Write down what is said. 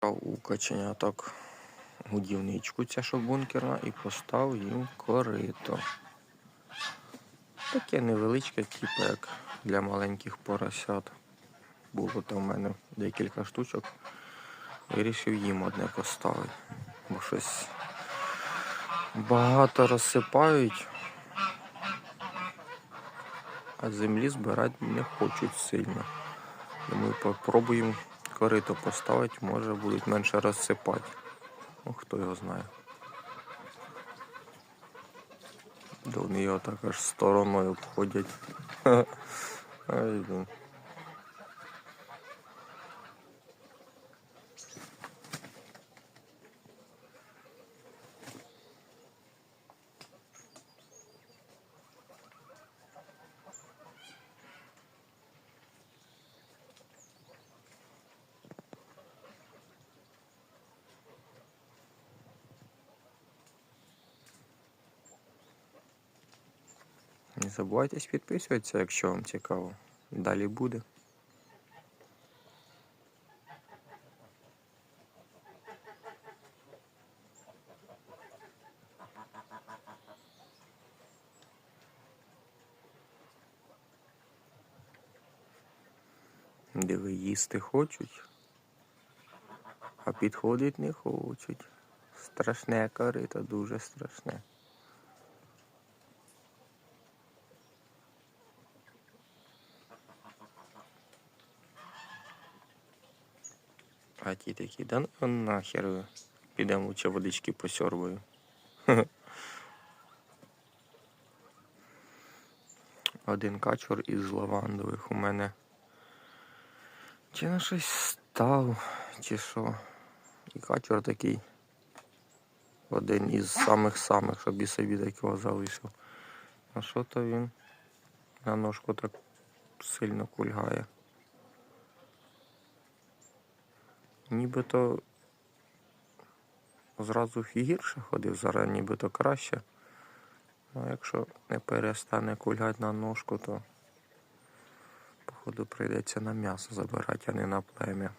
У каченяток годівничку ця що бункерна і постав їм корито. Таке невеличке, типу як для маленьких поросят. Було там в мене декілька штучок. Вирішив їм одне поставити. Бо щось багато розсипають, а землі збирати не хочуть сильно. Думаю, попробуємо корито поставити, може будуть менше розсипати. Ну, хто його знає. До вони його так аж стороною обходять. Не забувайтесь підписуватися, якщо вам цікаво. Далі буде. Диви, їсти хочуть, а підходить не хочуть. Страшне корито, дуже страшне. А такі, да ну нахер. Підемо лучше водички посьорбаю. Один качур із лавандових у мене. Чи на щось став, чи що. І качур такий. Один із самих-самих, щоб і собі такого залишив. А що то він на ножку так сильно кульгає. Нібито зразу гірше ходив, зараз нібито краще. Ну, якщо не перестане кульгати на ножку, то походу прийдеться на м'ясо забирати, а не на плем'я.